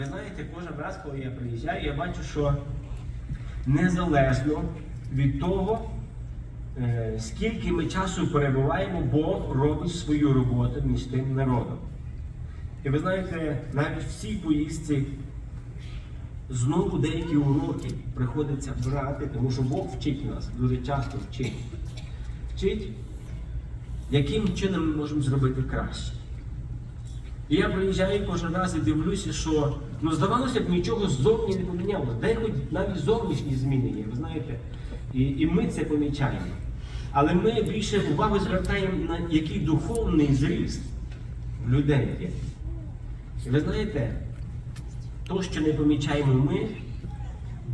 ви знаєте, кожен раз, коли я приїжджаю, я бачу, що незалежно від того, е, скільки ми часу перебуваємо, Бог робить свою роботу між тим народом. І ви знаєте, навіть в цій поїздці знову деякі уроки приходиться брати, тому що Бог вчить нас, дуже часто вчить. Вчить, яким чином ми можемо зробити краще. І я приїжджаю кожен раз і дивлюся, що ну, здавалося б, нічого ззовні не помінялося. Де хоч навіть зовнішні зміни є, ви знаєте, і, і ми це помічаємо. Але ми більше увагу звертаємо на який духовний зріст в людей є. Ви знаєте, то, що не помічаємо ми,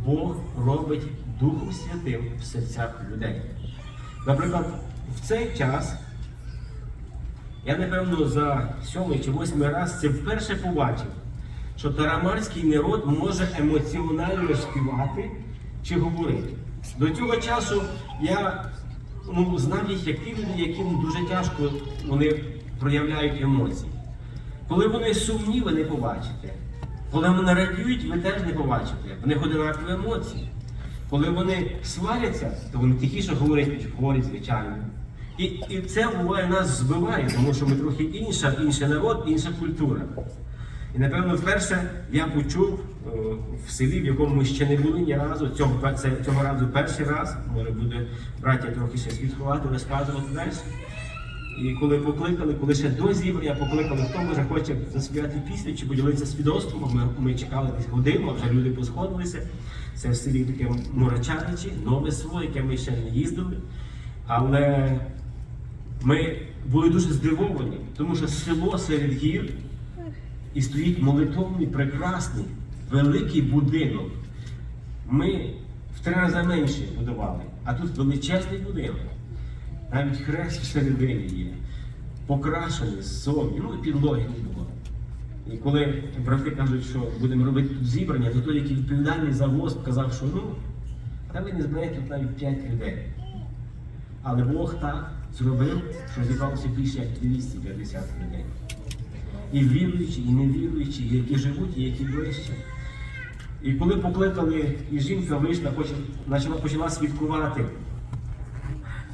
Бог робить Духом Святим в серцях людей. Наприклад, в цей час я, напевно, за сьомий чи восьмий раз це вперше побачив, що тарамарський народ може емоціонально співати чи говорити. До цього часу я ну, знав їх як ті люди, яким дуже тяжко вони проявляють емоції. Коли вони сумні, ви не побачите. Коли вони радіють, ви теж не побачите. Вони одинакові емоції. Коли вони сваряться, то вони тихіше говорять, ніж говорять звичайно. І, і це буває нас збиває, тому що ми трохи інша, інший народ, інша культура. І напевно, вперше я почув е, в селі, в якому ми ще не були ні разу, цього, це, цього разу перший раз, може буде браття трохи ще свідкувати, розказувати далі. І коли покликали, коли ще до зібрання покликали, хто може хоче заспівати пісню чи поділитися свідоцтвом, ми, ми чекали десь годину, а вже люди посходилися. Це в селі таке Мурачаничі, нове село, яке ми ще не їздили. Але ми були дуже здивовані, тому що село серед гір і стоїть молитовний, прекрасний, великий будинок. Ми в три рази менше будували, а тут величезний будинок. Навіть хрест всередині є, покрашений ззовні, ну і підлоги не було. І коли брати кажуть, що будемо робити тут зібрання, то той, який відповідальний за ВОЗ, казав, що ну, та ви не зберете тут навіть 5 людей. Але Бог так зробив, що зібралося більше як 250 людей. І віруючі, і невіруючі, які живуть, і які ближче. І коли покликали, і жінка вийшла, почала, почала, свідкувати,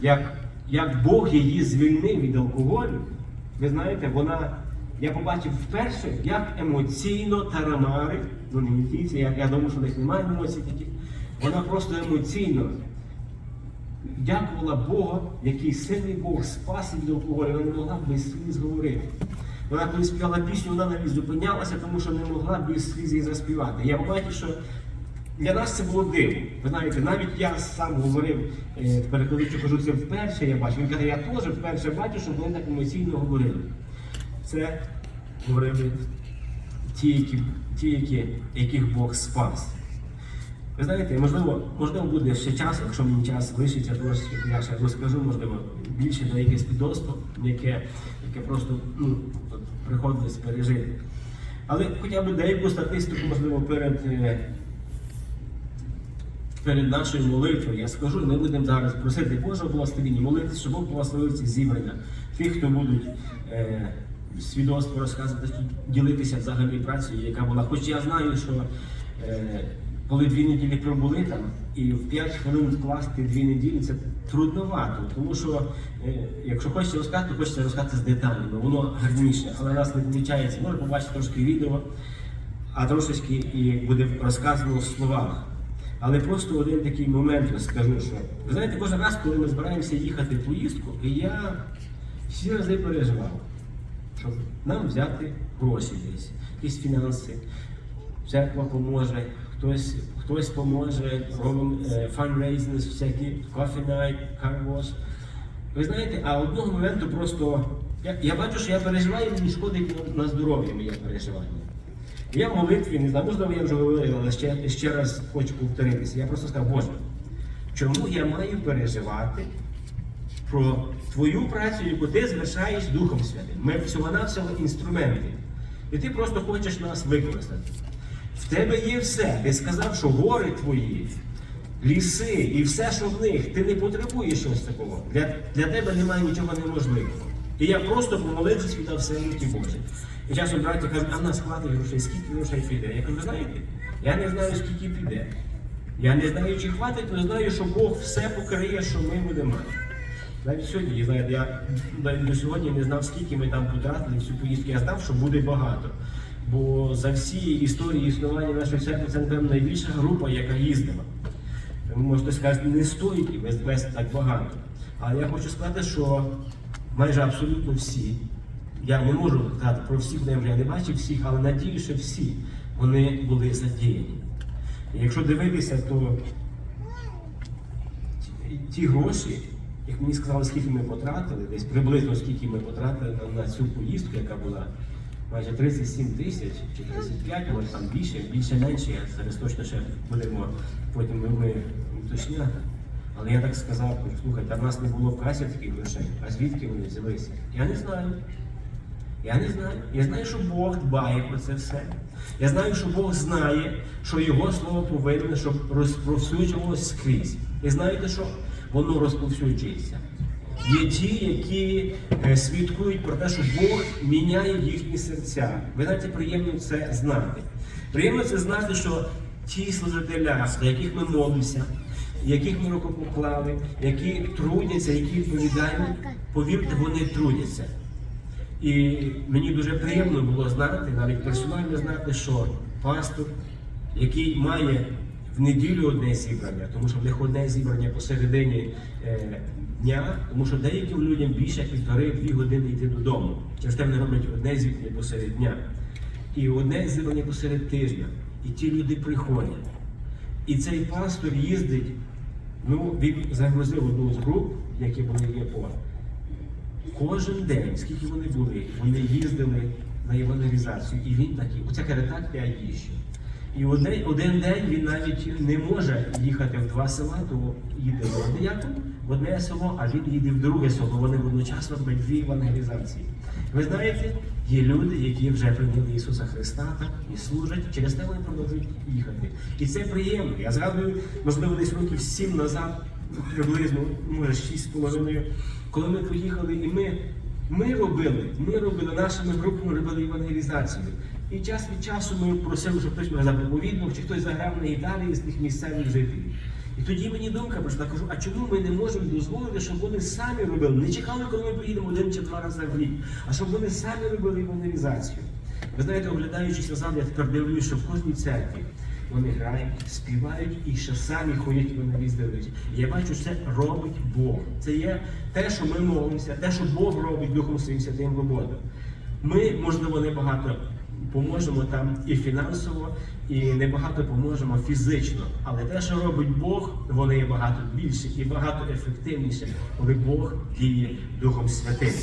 як, як Бог її звільнив від алкоголю, ви знаєте, вона, я побачив вперше, як емоційно тарамари, ну не мітійці, я, я думаю, що в них немає емоцій таких, вона просто емоційно дякувала Богу, який сильний Бог спас від алкоголю, вона не могла без сліз говорити. Вона коли співала пісню, вона навіть зупинялася, тому що не могла без сліз її заспівати. Я побачив, що для нас це було диво. Ви знаєте, навіть я сам говорив, перекладучи кажу, це вперше я бачу. Він каже, я теж вперше бачу, щоб вони так емоційно говорили. Це говорили ті, які, ті які, яких Бог спас. Ви знаєте, можливо, можливо буде ще час, якщо мені час лишиться трошки, то я ще розкажу, можливо, більше до якесь підоство, яке, яке просто ну, приходилось пережити. Але хоча б деяку статистику, можливо, перед, е, перед нашою молитвою я скажу, ми будемо зараз просити Божого благословення, молитися, щоб Бог благословив ці зібрання. Тих, хто будуть е, свідоцтво розказувати, ділитися взагалі працею, яка була. Хоч я знаю, що е, коли дві неділі пробули там, і в 5 хвилин вкласти дві неділі, це трудновато. Тому що, е, якщо хочеться розказати, то хочеться розказати з деталями, воно гарніше, але раз не виходить. Може побачити трошки відео, а трошечки і буде розказано в словах. Але просто один такий момент розкажу, що ви знаєте, кожен раз, коли ми збираємося їхати в поїздку, і я всі рази переживав, щоб нам взяти гроші десь, якісь фінанси, церква поможе, хтось, хтось поможе, робимо е, fundraising, всякі coffee night, car. Ви знаєте, а одного моменту просто я, я бачу, що я переживаю, мені шкодить на здоров'я моє переживання. Я в молитві, не знаю, можливо, я вже говорив, але ще, ще раз хочу повторитися. Я просто сказав, Боже, чому я маю переживати про твою працю, яку ти звершаєш Духом Святим? Ми всього-навсього інструменти. І ти просто хочеш нас використати. В тебе є все. Ти сказав, що гори твої, ліси і все, що в них, ти не потребуєш щось такого. Для, для тебе немає нічого неможливого. І я просто помолившись віддав все руки Боже. І часом браті кажуть, а в нас хватить грошей, скільки грошей піде? Я кажу, знаєте, я не знаю, скільки піде. Я не знаю, чи хватить, але знаю, що Бог все покриє, що ми будемо мати. Навіть сьогодні, знаєте, я навіть до сьогодні не знав, скільки ми там потратили всю поїздку. Я знав, що буде багато. Бо за всі історії існування нашої церкви це, напевно, найбільша група, яка їздила. Ви можете сказати, не стоїть і вести так багато. Але я хочу сказати, що майже абсолютно всі, я не можу сказати про всіх, я вже не бачив всіх, але надію, що всі вони були задіяні. І якщо дивитися, то ті- гроші, як мені сказали, скільки ми потратили, десь приблизно скільки ми потратили на цю поїздку, яка була майже 37 тисяч чи 35, може там більше, більше менше, я зараз точно ще будемо потім ми, уточняти. Але я так сказав, слухайте, а в нас не було в касі таких грошей, а звідки вони взялися? Я не знаю. Я не знаю. Я знаю, що Бог дбає про це все. Я знаю, що Бог знає, що Його слово повинне, щоб розповсюджувалося скрізь. І знаєте що? Воно розповсюджується. Є ті, які е, свідкують про те, що Бог міняє їхні серця. Ви знаєте, приємно це знати. Приємно це знати, що ті служителя, за яких ми молимося, яких ми рукопоклали, які трудяться, які відповідають, повірте, вони трудяться. І мені дуже приємно було знати, навіть персонально знати, що пастор, який має в неділю одне зібрання, тому що в них одне зібрання посередині е, дня, тому що деяким людям більше як півтори-дві години йти додому. Через те вони роблять одне зібрання посеред дня. І одне зібрання посеред тижня. І ті люди приходять. І цей пастор їздить, ну, він загрузив одну з груп, які були в ЄПО. Кожен день, скільки вони були, вони їздили на евангелізацію. І він такий, оце каже, так я їжджу. І один, один день він навіть не може їхати в два села, то їде в Родіяку, в одне село, а він їде в друге село. Вони одночасно роблять дві евангелізації. Ви знаєте, є люди, які вже прийняли Ісуса Христа і служать, через те вони продовжують їхати. І це приємно. Я згадую, можливо, десь років сім назад, приблизно, може, шість з половиною, коли ми поїхали, і ми, ми робили, ми робили нашими групами робили евангелізацію. І час від часу ми просили, щоб хтось мене заповідував, чи хтось заграв на гітарі з тих місцевих жителів. І тоді мені думка прийшла, кажу, а чому ми не можемо дозволити, щоб вони самі робили? Не чекали, коли ми приїдемо один чи два рази в рік, а щоб вони самі робили евангелізацію. Ви знаєте, оглядаючись назад, я тепер дивлюсь, що в кожній церкві вони грають, співають і ще самі ходять евангелізують. І я бачу, що це робить Бог. Це є те, що ми молимося, те, що Бог робить Духом Своїм Святим роботу. Ми, можливо, небагато поможемо там і фінансово, і небагато поможемо фізично. Але те, що робить Бог, воно є багато більше і багато ефективніше, коли Бог діє Духом Святим.